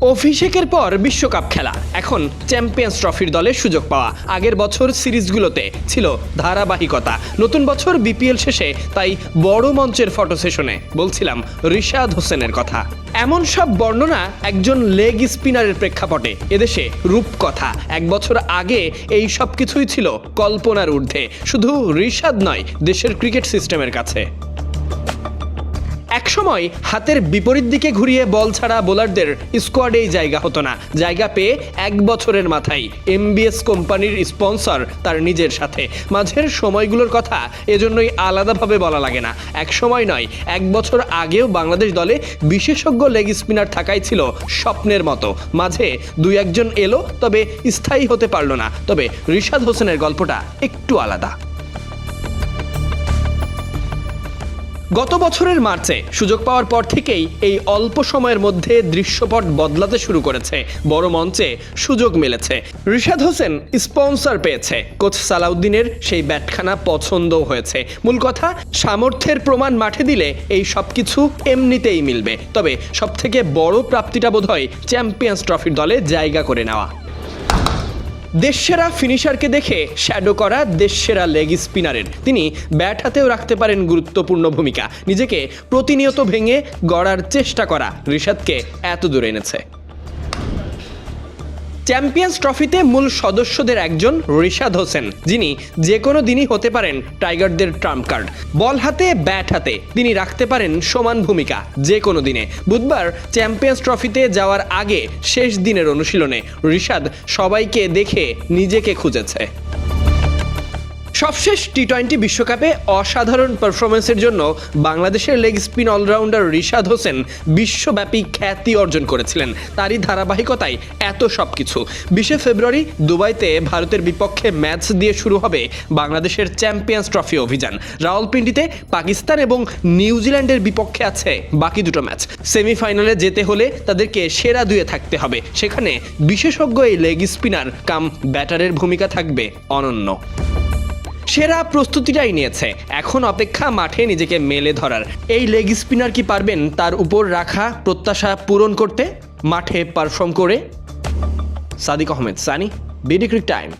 অভিষেকের পর বিশ্বকাপ খেলা। এখন চ্যাম্পিয়ন্স ট্রফির দলে সুযোগ পাওয়া। আগের বছর সিরিজগুলোতে ছিল ধারাবাহিকতা। নতুন বছর বিপিএল শেষে তাই বড় মঞ্চের ফটো সেশনে বলছিলাম রিশাদ হোসেনের কথা। এমন সব বর্ণনা একজন লেগ স্পিনারের প্রেক্ষাপটে। এদেশে রূপকথা। এক বছর আগে এই সব কিছুই ছিল কল্পনার ঊর্ধ্বে। শুধু রিশাদ নয়, দেশের ক্রিকেট সিস্টেমের কাছে। একসময় হাতের বিপরীত দিকে ঘুরিয়ে বল ছাড়া বোলারদের স্কোয়াডেই জায়গা হতো না। জায়গা পেয়ে এক বছরের মাথায় এমবিএস কোম্পানির স্পন্সর তার নিজের সাথে। মাঝের সময়গুলোর কথা এজন্যই আলাদাভাবে বলা লাগে না। এক সময় নয়, এক বছর আগেও বাংলাদেশ দলে বিশেষজ্ঞ লেগ স্পিনার থাকাই ছিল স্বপ্নের মতো। মাঝে দুই একজন এলো, তবে স্থায়ী হতে পারল না। তবে রিশাদ হোসেনের গল্পটা একটু আলাদা। গত বছরের মার্চে সুযোগ পাওয়ার পর থেকেই এই অল্প সময়ের মধ্যে দৃশ্যপট বদলাতে শুরু করেছে। বড় মঞ্চে সুযোগ মিলেছে। রিশাদ হোসেন স্পন্সর পেয়েছে। কোচ সালাউদ্দিনের সেই ব্যাটখানা পছন্দও হয়েছে। মূল কথা, সামর্থ্যের প্রমাণ মাঠে দিলে এই সব কিছু এমনিতেই মিলবে। তবে সবথেকে বড় প্রাপ্তিটা বোধহয় চ্যাম্পিয়ন্স ট্রফির দলে জায়গা করে নেওয়া। দেশসেরা ফিনিশারকে দেখে শ্যাডো করা দেশসেরা লেগ স্পিনারের তিনি ব্যাট হাতেও রাখতে পারেন গুরুত্বপূর্ণ ভূমিকা। নিজেকে প্রতিনিয়ত ভেঙে গড়ার চেষ্টা করা ঋষাদকে এত দূরে এনেছে। চ্যাম্পিয়ন্স ট্রফিতে মূল সদস্যদের একজন রিশাদ হোসেন, যিনি যে কোনো দিনই হতে পারেন টাইগারদের ট্রাম্প কার্ড। বল হাতে, ব্যাট হাতে, তিনি রাখতে পারেন সমান ভূমিকা। যে কোনো দিনে। বুধবার চ্যাম্পিয়ন্স ট্রফিতে যাওয়ার আগে শেষ দিনের অনুশীলনে রিশাদ সবাইকে দেখে নিজেকে খুঁজেছে। সবশেষ টি টোয়েন্টি বিশ্বকাপে অসাধারণ পারফরমেন্সের জন্য বাংলাদেশের leg spin allrounder Rishad Hossain বিশ্বব্যাপী খ্যাতি অর্জন করেছিলেন। তারই ধারাবাহিকতায় এত সব কিছু বিশে ফেব্রুয়ারি দুবাইতে ভারতের বিপক্ষে ম্যাচ দিয়ে শুরু হবে বাংলাদেশের চ্যাম্পিয়ন্স ট্রফি অভিযান। রাওয়ালপিন্ডিতে পাকিস্তান এবং নিউজিল্যান্ডের বিপক্ষে আছে বাকি দুটো ম্যাচ। সেমিফাইনালে যেতে হলে তাদেরকে সেরা দুয়ে থাকতে হবে। সেখানে বিশেষজ্ঞ এই লেগ স্পিনার কাম ব্যাটারের ভূমিকা থাকবে অনন্য। সেরা প্রস্তুতিটাই নিয়েছে। এখন অপেক্ষা মাঠে নিজেকে মেলে ধরার। এই লেগ স্পিনার কি পারবেন তার উপর রাখা প্রত্যাশা পূরণ করতে? মাঠে পারফর্ম করে। Sadiq Ahmed, Sunny BD cric time